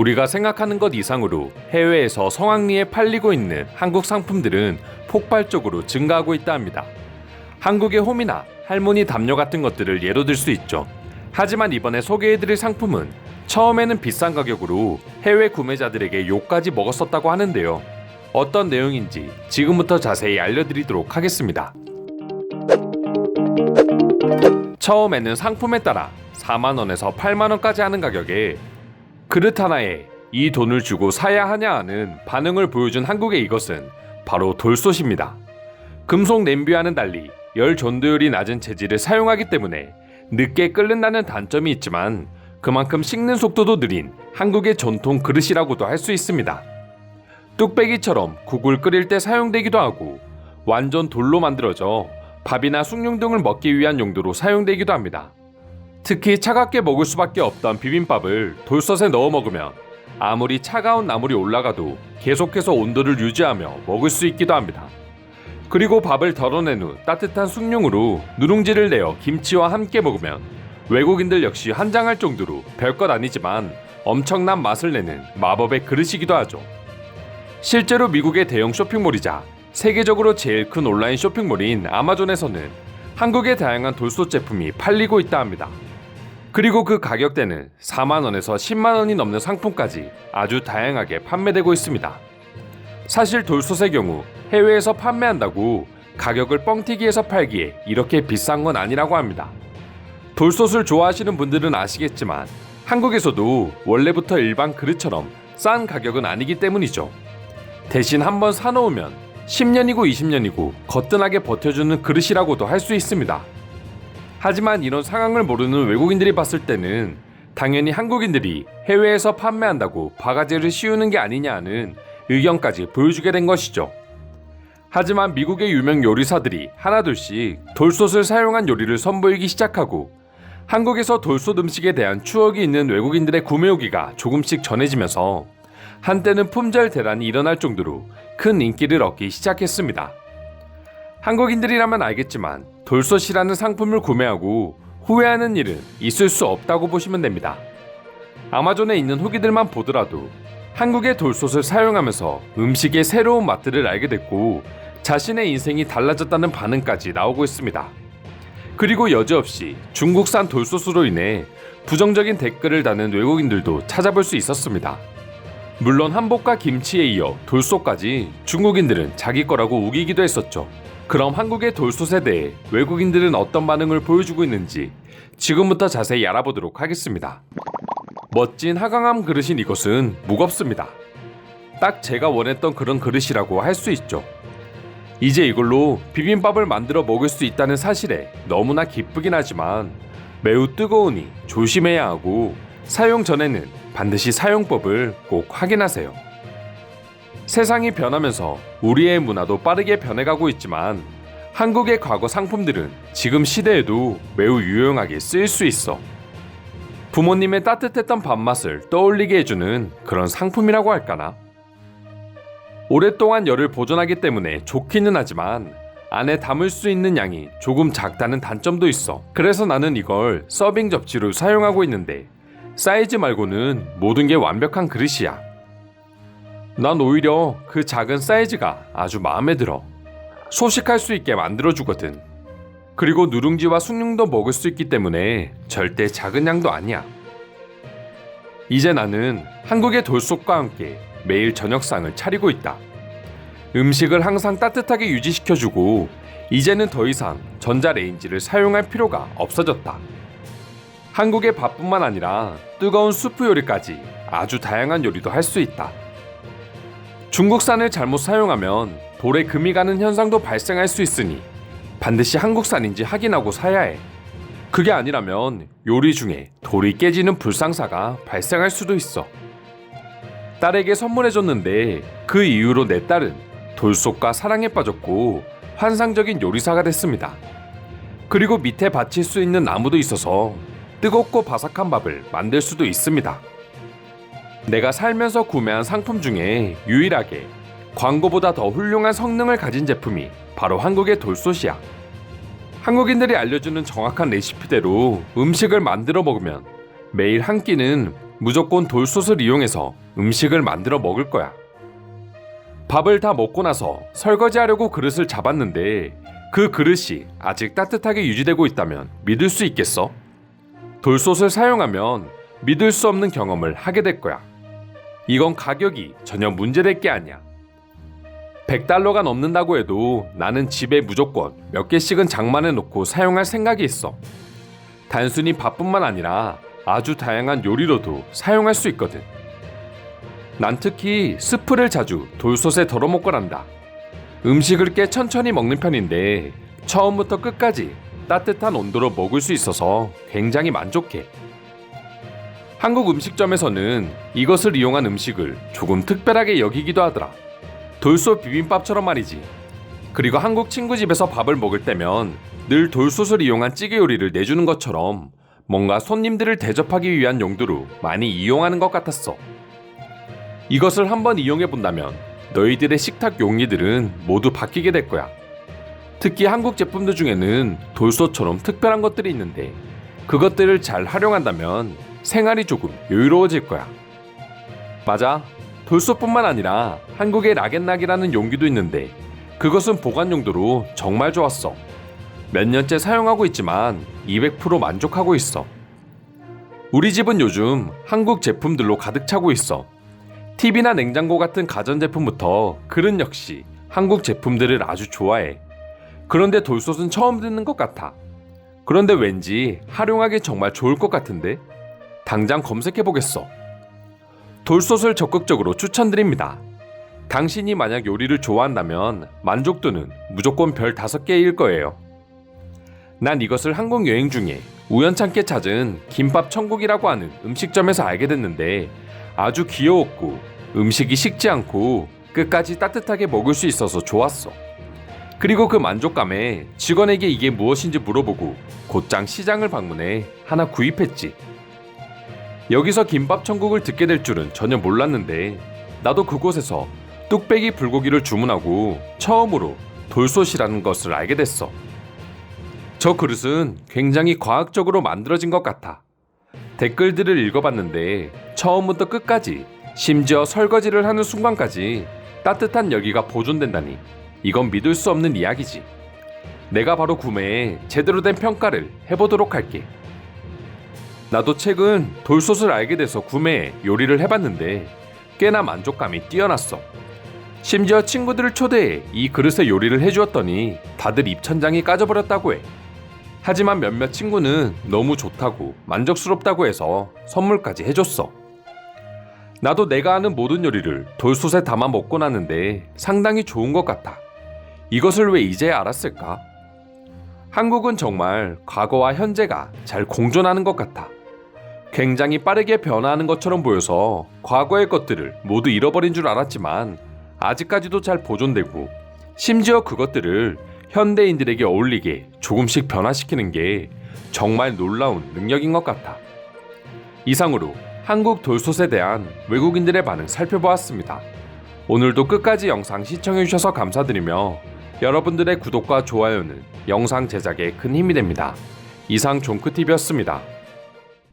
우리가 생각하는 것 이상으로 해외에서 성황리에 팔리고 있는 한국 상품들은 폭발적으로 증가하고 있다 합니다. 한국의 홈이나 할머니 담요 같은 것들을 예로 들 수 있죠. 하지만 이번에 소개해드릴 상품은 처음에는 비싼 가격으로 해외 구매자들에게 욕까지 먹었었다고 하는데요. 어떤 내용인지 지금부터 자세히 알려드리도록 하겠습니다. 처음에는 상품에 따라 4만원에서 8만원까지 하는 가격에 그릇 하나에 이 돈을 주고 사야 하냐 하는 반응을 보여준 한국의 이것은 바로 돌솥입니다. 금속 냄비와는 달리 열 전도율이 낮은 재질을 사용하기 때문에 늦게 끓는다는 단점이 있지만 그만큼 식는 속도도 느린 한국의 전통 그릇이라고도 할 수 있습니다. 뚝배기처럼 국을 끓일 때 사용되기도 하고 완전 돌로 만들어져 밥이나 숭늉 등을 먹기 위한 용도로 사용되기도 합니다. 특히 차갑게 먹을 수밖에 없던 비빔밥을 돌솥에 넣어 먹으면 아무리 차가운 나물이 올라가도 계속해서 온도를 유지하며 먹을 수 있기도 합니다. 그리고 밥을 덜어낸 후 따뜻한 숭늉으로 누룽지를 내어 김치와 함께 먹으면 외국인들 역시 환장할 정도로 별것 아니지만 엄청난 맛을 내는 마법의 그릇이기도 하죠. 실제로 미국의 대형 쇼핑몰이자 세계적으로 제일 큰 온라인 쇼핑몰인 아마존에서는 한국의 다양한 돌솥 제품이 팔리고 있다 합니다. 그리고 그 가격대는 4만원에서 10만원이 넘는 상품까지 아주 다양하게 판매되고 있습니다. 사실 돌솥의 경우 해외에서 판매한다고 가격을 뻥튀기해서 팔기에 이렇게 비싼 건 아니라고 합니다. 돌솥을 좋아하시는 분들은 아시겠지만 한국에서도 원래부터 일반 그릇처럼 싼 가격은 아니기 때문이죠. 대신 한번 사놓으면 10년이고 20년이고 거뜬하게 버텨주는 그릇이라고도 할 수 있습니다. 하지만 이런 상황을 모르는 외국인들이 봤을 때는 당연히 한국인들이 해외에서 판매한다고 바가지를 씌우는 게 아니냐 하는 의견까지 보여주게 된 것이죠. 하지만 미국의 유명 요리사들이 하나둘씩 돌솥을 사용한 요리를 선보이기 시작하고 한국에서 돌솥 음식에 대한 추억이 있는 외국인들의 구매 후기가 조금씩 전해지면서 한때는 품절 대란이 일어날 정도로 큰 인기를 얻기 시작했습니다. 한국인들이라면 알겠지만 돌솥이라는 상품을 구매하고 후회하는 일은 있을 수 없다고 보시면 됩니다. 아마존에 있는 후기들만 보더라도 한국의 돌솥을 사용하면서 음식의 새로운 맛들을 알게 됐고 자신의 인생이 달라졌다는 반응까지 나오고 있습니다. 그리고 여지없이 중국산 돌솥으로 인해 부정적인 댓글을 다는 외국인들도 찾아볼 수 있었습니다. 물론 한복과 김치에 이어 돌솥까지 중국인들은 자기 거라고 우기기도 했었죠. 그럼 한국의 돌솥에 대해 외국인들은 어떤 반응을 보여주고 있는지 지금부터 자세히 알아보도록 하겠습니다. 멋진 하강함 그릇인 이것은 무겁습니다. 딱 제가 원했던 그런 그릇이라고 할 수 있죠. 이제 이걸로 비빔밥을 만들어 먹을 수 있다는 사실에 너무나 기쁘긴 하지만 매우 뜨거우니 조심해야 하고 사용 전에는 반드시 사용법을 꼭 확인하세요. 세상이 변하면서 우리의 문화도 빠르게 변해가고 있지만 한국의 과거 상품들은 지금 시대에도 매우 유용하게 쓰일 수 있어. 부모님의 따뜻했던 밥맛을 떠올리게 해주는 그런 상품이라고 할까나? 오랫동안 열을 보존하기 때문에 좋기는 하지만 안에 담을 수 있는 양이 조금 작다는 단점도 있어. 그래서 나는 이걸 서빙 접시로 사용하고 있는데 사이즈 말고는 모든 게 완벽한 그릇이야. 난 오히려 그 작은 사이즈가 아주 마음에 들어. 소식할 수 있게 만들어주거든. 그리고 누룽지와 숭늉도 먹을 수 있기 때문에 절대 작은 양도 아니야. 이제 나는 한국의 돌솥과 함께 매일 저녁상을 차리고 있다. 음식을 항상 따뜻하게 유지시켜주고 이제는 더 이상 전자레인지를 사용할 필요가 없어졌다. 한국의 밥뿐만 아니라 뜨거운 수프 요리까지 아주 다양한 요리도 할 수 있다. 중국산을 잘못 사용하면 돌에 금이 가는 현상도 발생할 수 있으니 반드시 한국산인지 확인하고 사야 해. 그게 아니라면 요리 중에 돌이 깨지는 불상사가 발생할 수도 있어. 딸에게 선물해줬는데 그 이후로 내 딸은 돌솥과 사랑에 빠졌고 환상적인 요리사가 됐습니다. 그리고 밑에 받칠 수 있는 나무도 있어서 뜨겁고 바삭한 밥을 만들 수도 있습니다. 내가 살면서 구매한 상품 중에 유일하게 광고보다 더 훌륭한 성능을 가진 제품이 바로 한국의 돌솥이야. 한국인들이 알려주는 정확한 레시피대로 음식을 만들어 먹으면 매일 한 끼는 무조건 돌솥을 이용해서 음식을 만들어 먹을 거야. 밥을 다 먹고 나서 설거지하려고 그릇을 잡았는데 그 그릇이 아직 따뜻하게 유지되고 있다면 믿을 수 있겠어? 돌솥을 사용하면 믿을 수 없는 경험을 하게 될 거야. 이건 가격이 전혀 문제될 게 아니야. 100달러가 넘는다고 해도 나는 집에 무조건 몇 개씩은 장만해 놓고 사용할 생각이 있어. 단순히 밥뿐만 아니라 아주 다양한 요리로도 사용할 수 있거든. 난 특히 스프를 자주 돌솥에 덜어 먹곤 한다. 음식을 꽤 천천히 먹는 편인데 처음부터 끝까지 따뜻한 온도로 먹을 수 있어서 굉장히 만족해. 한국 음식점에서는 이것을 이용한 음식을 조금 특별하게 여기기도 하더라. 돌솥 비빔밥처럼 말이지. 그리고 한국 친구 집에서 밥을 먹을 때면 늘 돌솥을 이용한 찌개 요리를 내주는 것처럼 뭔가 손님들을 대접하기 위한 용도로 많이 이용하는 것 같았어. 이것을 한번 이용해 본다면 너희들의 식탁 용리들은 모두 바뀌게 될 거야. 특히 한국 제품들 중에는 돌솥처럼 특별한 것들이 있는데 그것들을 잘 활용한다면 생활이 조금 여유로워질 거야. 맞아. 돌솥뿐만 아니라 한국의 락앤락이라는 용기도 있는데 그것은 보관 용도로 정말 좋았어. 몇 년째 사용하고 있지만 200% 만족하고 있어. 우리 집은 요즘 한국 제품들로 가득 차고 있어. TV나 냉장고 같은 가전제품부터 그릇 역시 한국 제품들을 아주 좋아해. 그런데 돌솥은 처음 듣는 것 같아. 그런데 왠지 활용하기 정말 좋을 것 같은데? 당장 검색해 보겠어. 돌솥을 적극적으로 추천드립니다. 당신이 만약 요리를 좋아한다면 만족도는 무조건 별 5개일 거예요. 난 이것을 한국 여행 중에 우연찮게 찾은 김밥 천국이라고 하는 음식점에서 알게 됐는데 아주 귀여웠고 음식이 식지 않고 끝까지 따뜻하게 먹을 수 있어서 좋았어. 그리고 그 만족감에 직원에게 이게 무엇인지 물어보고 곧장 시장을 방문해 하나 구입했지. 여기서 김밥 천국을 듣게 될 줄은 전혀 몰랐는데 나도 그곳에서 뚝배기 불고기를 주문하고 처음으로 돌솥이라는 것을 알게 됐어. 저 그릇은 굉장히 과학적으로 만들어진 것 같아. 댓글들을 읽어봤는데 처음부터 끝까지 심지어 설거지를 하는 순간까지 따뜻한 열기가 보존된다니 이건 믿을 수 없는 이야기지. 내가 바로 구매해 제대로 된 평가를 해보도록 할게. 나도 최근 돌솥을 알게 돼서 구매해 요리를 해봤는데 꽤나 만족감이 뛰어났어. 심지어 친구들을 초대해 이 그릇에 요리를 해주었더니 다들 입천장이 까져버렸다고 해. 하지만 몇몇 친구는 너무 좋다고 만족스럽다고 해서 선물까지 해줬어. 나도 내가 아는 모든 요리를 돌솥에 담아 먹고 나는데 상당히 좋은 것 같아. 이것을 왜 이제 알았을까? 한국은 정말 과거와 현재가 잘 공존하는 것 같아. 굉장히 빠르게 변화하는 것처럼 보여서 과거의 것들을 모두 잃어버린 줄 알았지만 아직까지도 잘 보존되고 심지어 그것들을 현대인들에게 어울리게 조금씩 변화시키는 게 정말 놀라운 능력인 것 같아. 이상으로 한국 돌솥에 대한 외국인들의 반응 살펴보았습니다. 오늘도 끝까지 영상 시청해주셔서 감사드리며 여러분들의 구독과 좋아요는 영상 제작에 큰 힘이 됩니다. 이상 종크TV였습니다.